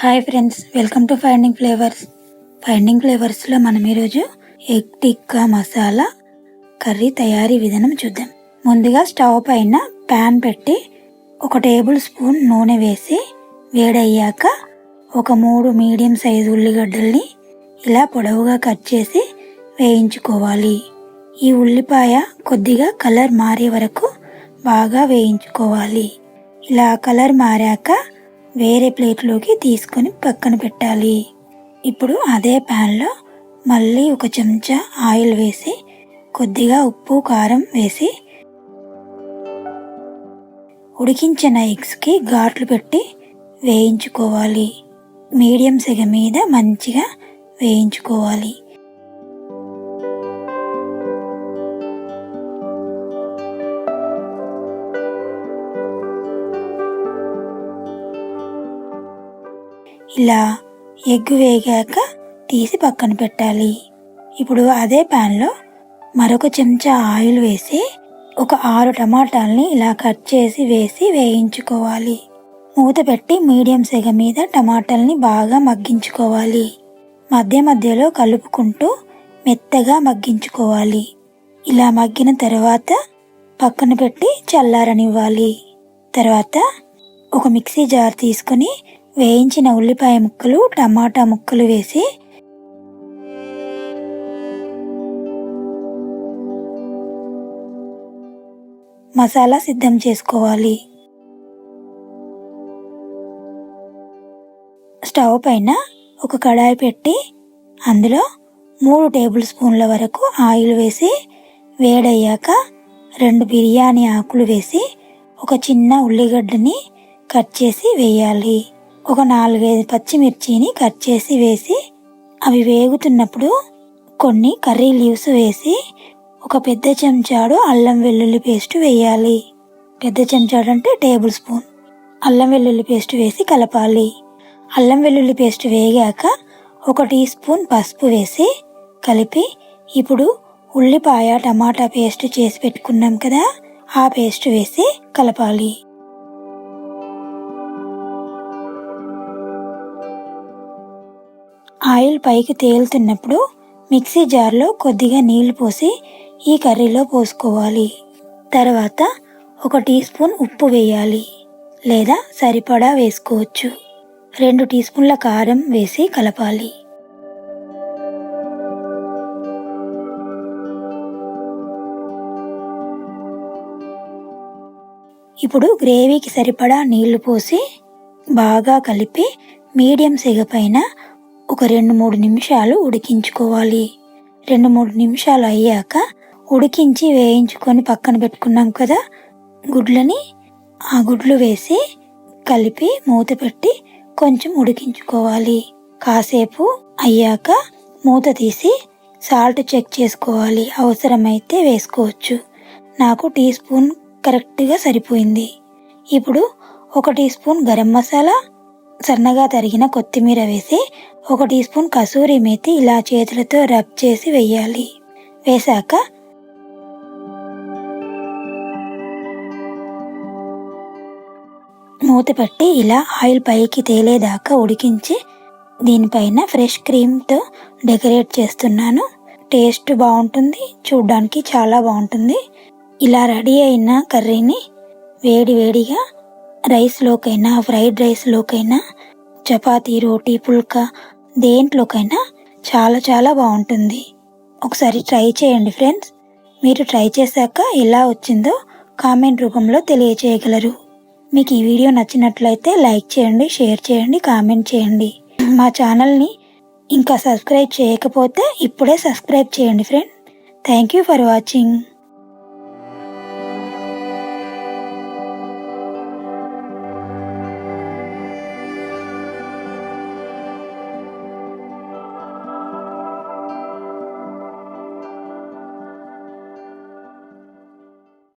Hi friends welcome to finding flavours finding ఫ్లేవర్స్లో మనం ఈరోజు egg tikka masala curry తయారీ విధానం చూద్దాం. ముందుగా స్టవ్ పైన ప్యాన్ పెట్టి ఒక టేబుల్ స్పూన్ నూనె వేసి వేడయ్యాక ఒక మూడు మీడియం సైజు ఉల్లిగడ్డల్ని ఇలా పొడవుగా కట్ చేసి వేయించుకోవాలి. ఈ ఉల్లిపాయ కొద్దిగా కలర్ మారే వరకు బాగా వేయించుకోవాలి. ఇలా కలర్ మారాక వేరే ప్లేట్లోకి తీసుకొని పక్కన పెట్టాలి. ఇప్పుడు అదే ప్యాన్లో మళ్ళీ ఒక చెంచా ఆయిల్ వేసి కొద్దిగా ఉప్పు కారం వేసి ఉడికించిన ఎగ్స్కి ఘాట్లు పెట్టి వేయించుకోవాలి. మీడియం సెగ మీద మంచిగా వేయించుకోవాలి. ఇలా ఎగ్ వేగాక తీసి పక్కన పెట్టాలి. ఇప్పుడు అదే ప్యాన్లో మరొక చెంచా ఆయిల్ వేసి ఒక ఆరు టమాటాలని ఇలా కట్ చేసి వేసి వేయించుకోవాలి. మూత పెట్టి మీడియం సెగ మీద టమాటాలని బాగా మగ్గించుకోవాలి. మధ్య మధ్యలో కలుపుకుంటూ మెత్తగా మగ్గించుకోవాలి. ఇలా మగ్గిన తర్వాత పక్కన పెట్టి చల్లారనివ్వాలి. తర్వాత ఒక మిక్సీ జార్ తీసుకొని వేయించిన ఉల్లిపాయ ముక్కలు టమాటా ముక్కలు వేసి మసాలా సిద్ధం చేసుకోవాలి. స్టవ్ పైన ఒక కడాయి పెట్టి అందులో మూడు టేబుల్ స్పూన్ల వరకు ఆయిల్ వేసి వేడయ్యాక రెండు బిర్యానీ ఆకులు వేసి ఒక చిన్న ఉల్లిగడ్డని కట్ చేసి వేయాలి. ఒక నాలుగైదు పచ్చిమిర్చిని కట్ చేసి వేసి అవి వేగుతున్నప్పుడు కొన్ని కర్రీ లీవ్స్ వేసి ఒక పెద్ద చెంచాడు అల్లం వెల్లుల్లి పేస్ట్ వేయాలి. పెద్ద చెంచాడు అంటే టేబుల్ స్పూన్. అల్లం వెల్లుల్లి పేస్ట్ వేసి కలపాలి. అల్లం వెల్లుల్లి పేస్ట్ వేగాక ఒక టీ స్పూన్ పసుపు వేసి కలిపి ఇప్పుడు ఉల్లిపాయ టమాటా పేస్ట్ చేసి పెట్టుకున్నాం కదా ఆ పేస్ట్ వేసి కలపాలి. ఆయిల్ పైకి తేలుతున్నప్పుడు మిక్సీ జార్లో కొద్దిగా నీళ్ళు పోసి ఈ కర్రీలో పోసుకోవాలి. తర్వాత ఒక టీ స్పూన్ ఉప్పు వేయాలి లేదా సరిపడా వేసుకోవచ్చు. రెండు టీ స్పూన్ల కారం వేసి కలపాలి. ఇప్పుడు గ్రేవీకి సరిపడా నీళ్ళు పోసి బాగా కలిపి మీడియం సెగ పైన ఒక రెండు మూడు నిమిషాలు ఉడికించుకోవాలి. రెండు మూడు నిమిషాలు అయ్యాక ఉడికించి వేయించుకొని పక్కన పెట్టుకున్నాం కదా గుడ్లని ఆ గుడ్లు వేసి కలిపి మూత పెట్టి కొంచెం ఉడికించుకోవాలి. కాసేపు అయ్యాక మూత తీసి సాల్ట్ చెక్ చేసుకోవాలి. అవసరమైతే వేసుకోవచ్చు. నాకు టీ స్పూన్ కరెక్ట్గా సరిపోయింది. ఇప్పుడు ఒక టీ స్పూన్ గరం మసాలా సన్నగా తరిగిన కొత్తిమీర వేసి ఒక టీ స్పూన్ కసూరి మేతి ఇలా చేతులతో రబ్ చేసి వేయాలి. వేశాక మూత పెట్టి ఇలా ఆయిల్ పైకి తేలేదాకా ఉడికించి దీనిపైన ఫ్రెష్ క్రీమ్తో డెకరేట్ చేస్తున్నాను. టేస్ట్ బాగుంటుంది చూడ్డానికి చాలా బాగుంటుంది. ఇలా రెడీ అయిన కర్రీని వేడి వేడిగా రైస్లోకైనా ఫ్రైడ్ రైస్లోకైనా చపాతీ రోటీ పుల్కా దేంట్లోకైనా చాలా చాలా బాగుంటుంది. ఒకసారి ట్రై చేయండి ఫ్రెండ్స్. మీరు ట్రై చేశాక ఎలా వచ్చిందో కామెంట్ రూపంలో తెలియచేయగలరు. మీకు ఈ వీడియో నచ్చినట్లయితే లైక్ చేయండి షేర్ చేయండి కామెంట్ చేయండి. మా ఛానల్ని ఇంకా సబ్స్క్రైబ్ చేయకపోతే ఇప్పుడే సబ్స్క్రైబ్ చేయండి friend. Thank you for watching.